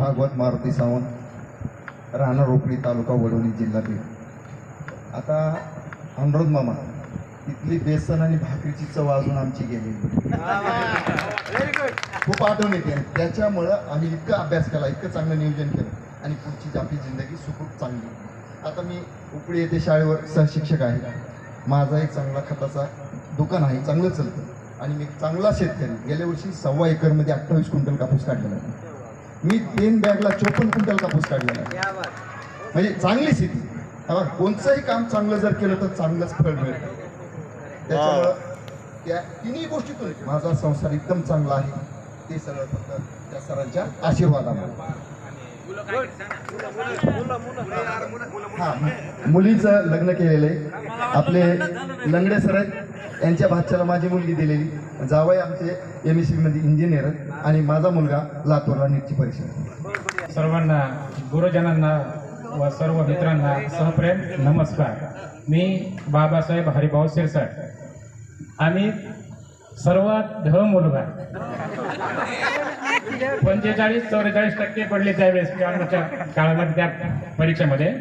भागवत मारुती सावंत राहणार रोपडी तालुका वडवणी जिल्हा बीड आता अनुरोध मामा तिथली बेसन आणि भाकरीची चव अजून आमची गेली खूप आठवण येते. त्याच्यामुळं आम्ही इतकं अभ्यास केला इतकं चांगलं नियोजन केलं आणि पुढची आपली जिंदगी सुखरूप चांगली. आता मी उपडी येथे शाळेवर सहशिक्षक आहे. माझा एक चांगला खताचा दुकान आहे चांगलं चालतं. आणि मी चांगला शेतकरी गेल्या वर्षी सव्वा एकरमध्ये अठ्ठावीस क्विंटल कापूस काढलेला आहे. मी तीन बॅगला चोपन्न क्विंटल कापूस काढलेला आहे. म्हणजे चांगली स्थिती. हा कोणचंही काम चांगलं जर केलं तर चांगलंच फळ मिळतं. त्याच्यामुळं त्या तिन्ही गोष्टीतून माझा संसार एकदम चांगला आहे. ते सगळं फक्त त्या सरांच्या आशीर्वादामुळे. हा मुलीचं लग्न केलेलं आहे. आपले लंगडे सर आहेत. यांच्या भाच्याला माझी मुलगी दिलेली. जावई आमचे एम एसमध्ये इंजिनियर आणि माझा मुलगा लातूरला नीटची परीक्षा. सर्वांना गुरुजनांना व सर्व मित्रांना सहप्रेम नमस्कार. मी बाबासाहेब हरिभाऊ शिरसाट. आम्ही सर्वात ढ मुलगा. पंचेचाळीस चौवेचाळीस टक्के पडले त्यावेळेस काळामध्ये त्या परीक्षेमध्ये.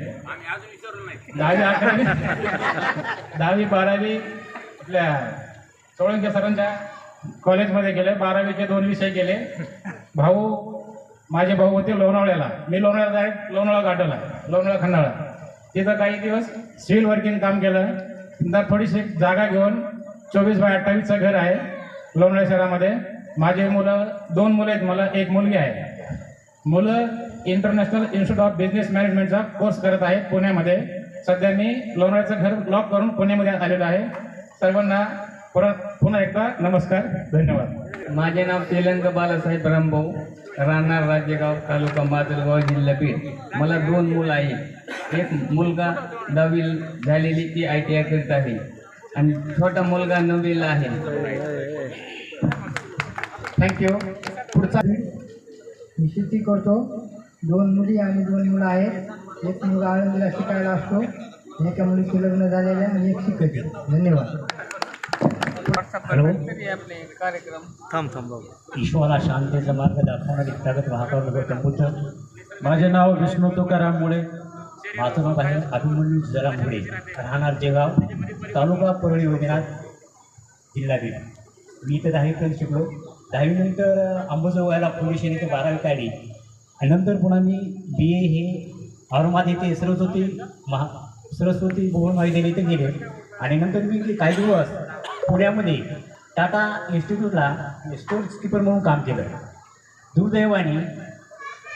दहावी अकरावी दहावी बारावी आपल्या सोळंके सरांच्या कॉलेजमध्ये गेले बारावीचे दोन विषय गेले. भाऊ माझे भाऊ होते लोणावळ्याला. मी लोणावळ्याला डायरेक्ट लोणावळा गाठवला लोणावळा खंडाळा. तिथं काही दिवस सिव्हिल वर्किंग काम केलं. नंतर थोडीशी जागा घेऊन चोवीस बाय अठ्ठावीसचं घर आहे लोणावळ्या शहरामध्ये. माझे मुलं दोन मुलं आहेत मला एक मुलगी आहे. मुलं इंटरनॅशनल इन्स्टिट्यूट ऑफ बिझनेस मॅनेजमेंटचा कोर्स करत आहेत पुण्यामध्ये. सध्या मी लोणावळ्याचं घर ब्लॉक करून पुण्यामध्ये आलेलो आहे. सर्वांना परत पुन्हा एकदा नमस्कार धन्यवाद. माझे नाव तेलंग बालासाहेब रामभाऊ राहणार राज्यगाव तालुका माजलगाव जिल्हा बीड. मला दोन मुलं आहेत. एक मुलगा दहावी झालेली ती आय टी आय करीत आहे. आणि छोटा मुलगा नववीला आहे. थँक्यू पुढचा मी शेती करतो. दोन मुली आणि दोन मुलं आहेत. एक मुलगा आळंदीला शिकायला असतो. एका मुलीचे लग्न झालेले आहे आणि एक शिकायचे. धन्यवाद. हॅलो. कार्यक्रम. ईश्वरा शांतीचा मार्ग दाखवणारी प्रगत वाहकावर टेम्पोचं माझे नाव विष्णू तुकाराम मुळे माझं नाव आहे अभिमन्यू जरा मुळे राहणार जेगाव तालुका परळी वैद्यनाथ जिल्हा बीड. मी इथं दहावीपर्यंत शिकलो. दहावीनंतर अंबुजोगायला पोलीस इथे बारावी काढली. आणि नंतर पुन्हा मी बी ए हे औरंगाबाद येथे सरस्वती महा सरस्वती भुवन महाविद्यालय इथे गेले. आणि नंतर मी काही दिवस पुण्यामध्ये टाटा इन्स्टिट्यूटला स्टोर किपर म्हणून काम केलं. दुर्दैवाने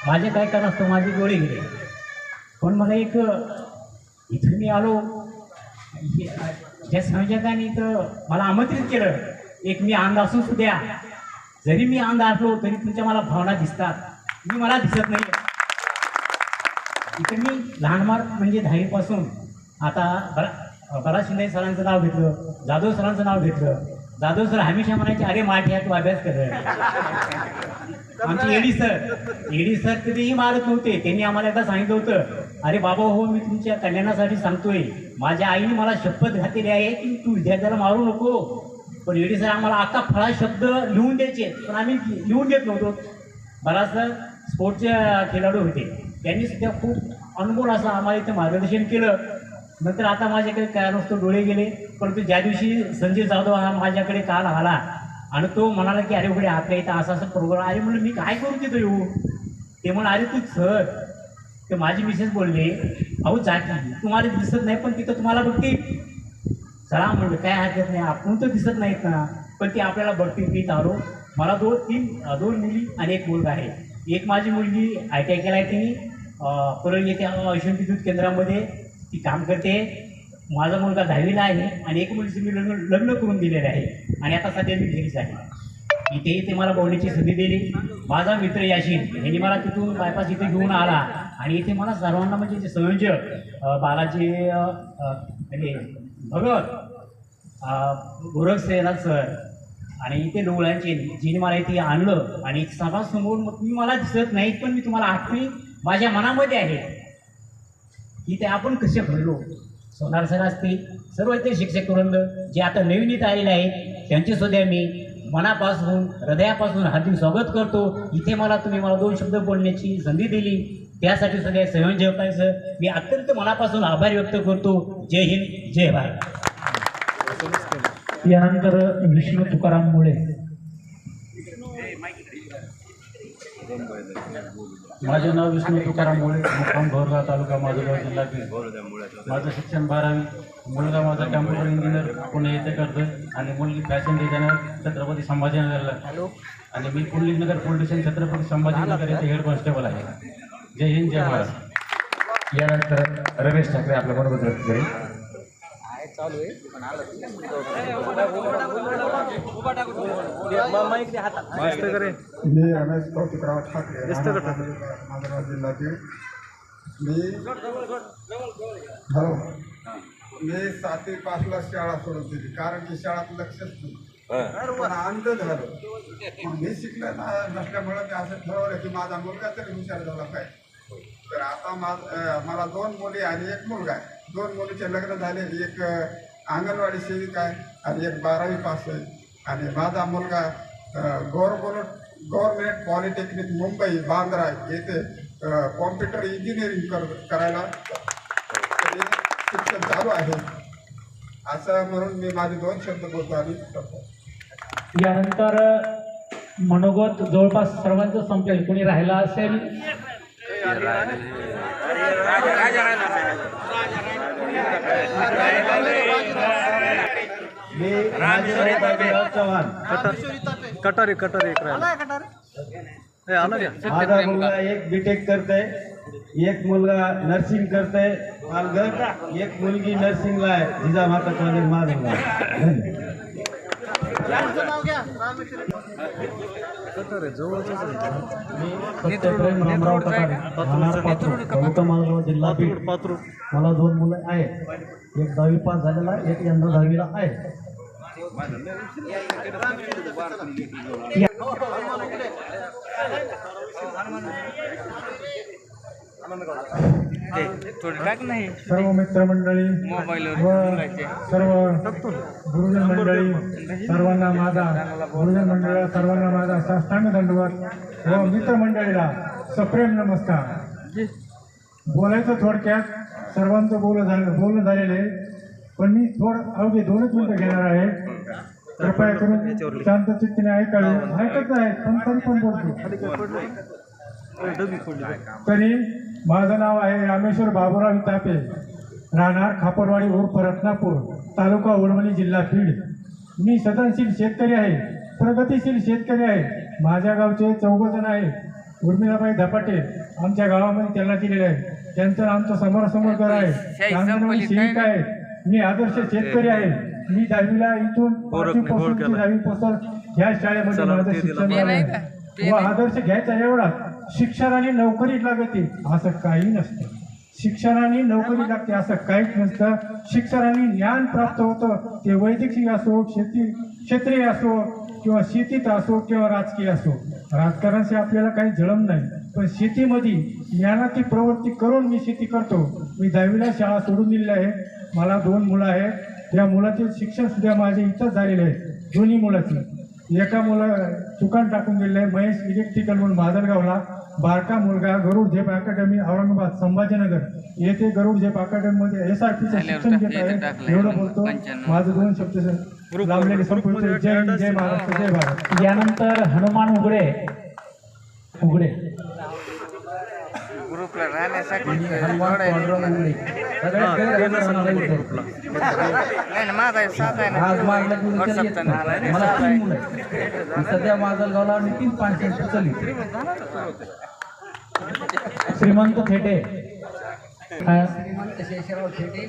माझे काय कारण असतं माझे डोळे गेले पण मला एक इथं मी आलो ज्या संयोजकांनी इथं मला आमंत्रित केलं एक मी अंध असून सुद्धा जरी मी अंध असलो तरी तुमच्या मला भावना दिसतात. मी मला दिसत नाही इथं मी लहानमार म्हणजे दहावीपासून आता बरा परा शिंदे सरांचं नाव घेतलं जाधव सरांचं नाव घेतलं. जाधव सर हमेशा म्हणायचे अरे माझ्या तू अभ्यास कर. आमचे एडी सर एडी सर कधीही मारत नव्हते त्यांनी आम्हाला एकदा सांगितलं होतं अरे बाबा हो मी तुमच्या कल्याणासाठी सांगतोय. माझ्या आईने मला शपथ घातलेली आहे की तू विद्यार्थ्याला मारू नको. पण एडी सर आम्हाला आता फळा शब्द लिहून द्यायचे पण आम्ही लिहून देत नव्हतो. बराचसा स्पोर्टचे खेळाडू होते. त्यांनी सुद्धा खूप अनुभव असं आम्हाला इथं मार्गदर्शन केलं. नंतर आता माझ्याकडे काय नसतो डोळे गेले परंतु ज्या दिवशी संजय जाधव हा माझ्याकडे काल आला आणि तो म्हणाला की अरे उघडे आपल्या इथं असा असं प्रोग्राम अरे म्हणलं मी काय करू तिथं येऊ? ते म्हणा अरे तू सर ते माझी मिसेस बोलले अहो जाती तुम्हाला दिसत नाही पण तिथं तुम्हाला बघतील चला म्हणलं काय हरकत नाही आपण तर दिसत नाहीत ना पण ती आपल्याला बघतील मी तारो मला दोन तीन दोन मुली आणि एक मुलगा आहे. एक माझी मुलगी आय टी आय केला आहे तिने अं, परळी येथे यशवंत केंद्रामध्ये ती काम करते. माझा मुलगा दहावीला आहे आणि एक मुलीचं मी लग्न लग्न करून दिलेलं आहे. आणि आता सध्या मी घरीच आहे. इथेही ते मला बोलण्याची संधी दिली. माझा मित्र याशीन यांनी मला तिथून बायपास इथे घेऊन आला. आणि इथे मला सर्वांना म्हणजे जे संयोजक बालाजी हे म्हणजे भगत गोरख सर आणि इथे डोळ्यांचे जिने मला इथे आणलं. आणि सभासमोर मग तुम्ही मला दिसत नाहीत पण मी तुम्हाला आठवणी माझ्या मनामध्ये आहे. इथे ते आपण कसे घडलो? सोनार सर असतील सर्व इथे शिक्षक वृंद जे आता नवीन इथं आलेले आहेत त्यांचे सुद्धा मी मनापासून हृदयापासून हार्दिक स्वागत करतो. इथे मला तुम्ही मला दोन शब्द बोलण्याची संधी दिली. त्यासाठी सगळ्या संयोजकांचं मी अत्यंत मनापासून आभार व्यक्त करतो. जय हिंद जय भारत. यानंतर विष्णू तुकाराम मुळे. माझे नाव विष्णू तुकाराम मुळे. मुक्काम भोरगाव तालुका माजलगाव जिल्हा बीड. माझं शिक्षण बारावी. मुलगा माझा कॅम्प्युटर इंजिनियर पुणे येथे करतोय. आणि मुलगी फॅशन डिझायनर छत्रपती संभाजीनगरला. आणि मी पुंडलिकनगर पोलीस स्टेशन छत्रपती संभाजीनगर येथे हेड कॉन्स्टेबल आहे. जय हिंद जय महाराष्ट्र यानंतर रमेश ठाकरे घरी मी रमेश कौतिकराव ठाकरे. माधवराव जिल्ह्यातील. मी हॅलो. मी सातवी पाचला शाळा सोडून दिली कारण की शाळात लक्षच नाही पण अंध झालो. मी शिकले नसल्यामुळे मी असं ठरवलं की माझा मुलगा तरी हुशार झाला पाहिजे. तर आता माझ मला दोन मुली आणि एक मुलगा आहे. दोन मुलीचे लग्न झाले एक अंगणवाडी सेविका आहे आणि एक बारावी पास आहे. आणि माझा मुलगा government government polytechnic Mumbai Bandra येथे कॉम्प्युटर इंजिनिअरिंग कर करायला शिक्षण चालू आहे. असं म्हणून मी माझे दोन शब्द बोलतो आणि करतो यानंतर मनोगत जवळपास सर्वांचं संपेल. कोणी राहिला असेल? चव्हाण. कटारी कटारी एक राहिला. माझा मुलगा एक बीटेक करतोय एक मुलगा नर्सिंग करतोय पालघर एक मुलगी नर्सिंगला आहे. जिजामाता कॉलेज माझा सत्यप्रेम रामराव कटारे. मालगाव जिल्हा मला दोन मुलं आहेत. एक दहावी पास झालेला एक यंदा दहावीला आहे. सर्व मित्रमंडळी व सर्व गुरुजन मंडळी सर्वांना माझा गुरुजन मंडळ सर्वांना माझा साष्टांग दंडवत व मित्रमंडळीला सप्रेम नमस्कार. बोलायचं थोडक्यात सर्वांचं बोलणं झालं बोलणं झालेलं आहे. पण मी थोडं अवघे दोनच मिनिटं घेणार आहे. कृपया करून शांत चित्तीने ऐकावे ऐकत आहे. पण तरी पण बोलतो तरी माझं नाव आहे रामेश्वर बाबुराव तापे. राहणार खापरवाडी उर्फ रत्नापूर तालुका उडवणी जिल्हा बीड. मी सदनशील शेतकरी आहे प्रगतीशील शेतकरी आहे. माझ्या गावचे चौघ जण आहेत उर्मिलाबाई धपाटे आमच्या गावामध्ये त्यांना दिलेले आहे. त्यांचं आमचं समोरासमोर घर आहे. आहे. मी आदर्श शेतकरी आहे. मी दहावीला इथून ते दहावीपासून ह्या शाळेमध्ये माझं शिक्षण. व आदर्श घ्यायचा एवढा. शिक्षणाने नोकरी लागते असं काही नसतं. शिक्षणाने नोकरी लागते असं काहीच नसतं. शिक्षणाने ज्ञान प्राप्त होतं ते वैद्यकीय असो शेती क्षेत्रीय असो किंवा शेतीत असो किंवा राजकीय असो. राजकारणाशी आपल्याला काही जळम नाही. पण शेतीमध्ये ज्ञानाची प्रवृत्ती करून मी शेती करतो. मी दहावीला शाळा सोडून दिलेली आहे. मला दोन मुलं आहेत. त्या मुलाचे शिक्षण सुद्धा माझे इथंच झालेले आहे दोन्ही मुलाचे. एका मुला दुकान टाकून गेलेलं आहे महेश इलेक्ट्रिकल म्हणून माजलगावला बारका मुलगा गरुड झेप अकॅडमी औरंगाबाद संभाजीनगर. येथे गरुड झेप अकॅडमीमध्ये एस आर पीचं शिक्षण घेत आहे. एवढं बोलतो. माझं दोन शब्द संपूर्ण जय हिंद, जय महाराष्ट्र जय भारत. यानंतर हनुमान उघडे. उघडे. हनुमान पांडुरंग उघडे. सगळ्यात गैर असणारा उद्धव. आज माझ्या गुरुच्या येत नाही. मला तीन मुलं आहेत. मी सध्या माजलगावला आणि तीन पाचशे सुचली श्रीमंत थेटे. श्रीमंत शेषराव शेटे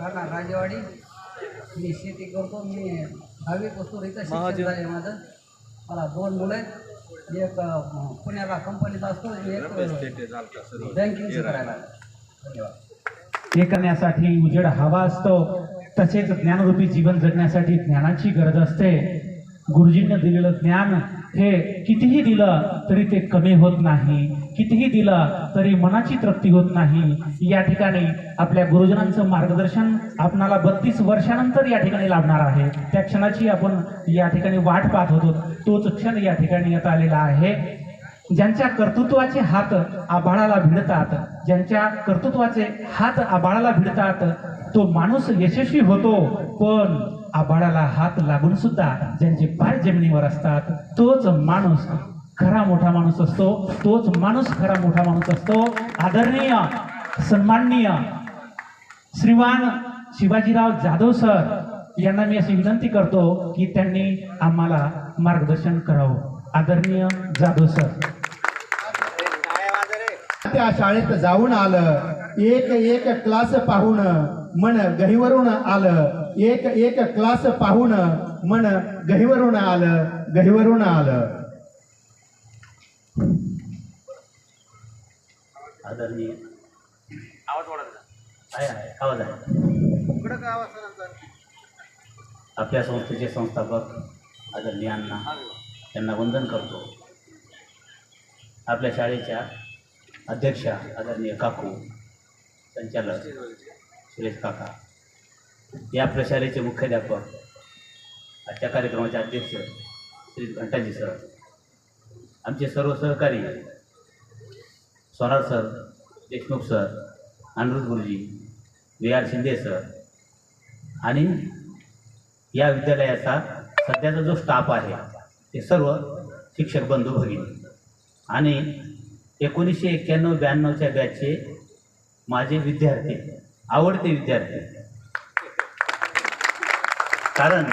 राहणार राजेवाडी. मी शेती करतो. मी दहावी पासून इथं शिक्षण झाले माझं. मला दोन मुलं आहेत. एक पुण्याला कंपनीत असतो एक बँकिंगचं करायला. धन्यवाद. हे करण्यासाठी उजेड हवा असतो तसेच ज्ञानरूपी जीवन जगण्यासाठी ज्ञानाची गरज असते. गुरुजींनी दिलेलं ज्ञान हे कितीही दिलं तरी ते कमी होत नाही. कितीही दिलं तरी मनाची तृप्ती होत नाही. या ठिकाणी आपल्या गुरुजनांचं मार्गदर्शन आपणाला बत्तीस वर्षानंतर या ठिकाणी लाभणार आहे. त्या क्षणाची आपण या ठिकाणी वाट पाहत होतो. तोच क्षण या ठिकाणी येत आलेला आहे. ज्यांच्या कर्तृत्वाचे हात आभाळाला भिडतात ज्यांच्या कर्तृत्वाचे हात आभाळाला भिडतात तो माणूस यशस्वी होतो पण आभाळाला हात लागून सुद्धा ज्यांचे पाय जमिनीवर असतात तोच माणूस खरा मोठा माणूस असतो तोच माणूस खरा मोठा माणूस असतो. आदरणीय सन्माननीय श्रीमान शिवाजीराव जाधव सर यांना मी अशी विनंती करतो की त्यांनी आम्हाला मार्गदर्शन करावं. आदरणीय जाधव सर. त्या शाळेत जाऊन आलं एक एक क्लास पाहून मन गहीवरून आलं एक एक क्लास पाहून मन गहीवरून आलं गहीवरून आलं. आदरणीय. आहे आहे आवाज आहे. आपल्या संस्थेचे संस्थापक आदरणीय अण्णा यांना वंदन करतो. आपल्या शाळेच्या अध्यक्षा आदरणीय काकू संचालक सुरेश काका हे आपल्या शाळेचे मुख्याध्यापक आजच्या कार्यक्रमाचे अध्यक्ष श्री घंटाजी सर आमचे सर्व सहकारी Swaraj sir Deshmukh sir Aniruddha Guruji V R Shinde sir आणि या विद्यालयाचा सध्याचा जो स्टाफ आहे ते सर्व शिक्षक बंधू भगिनी. आणि एकोणीसशे एक्क्याण्णव ब्याण्णवच्या बॅचचे माझे विद्यार्थी आवडते विद्यार्थी. कारण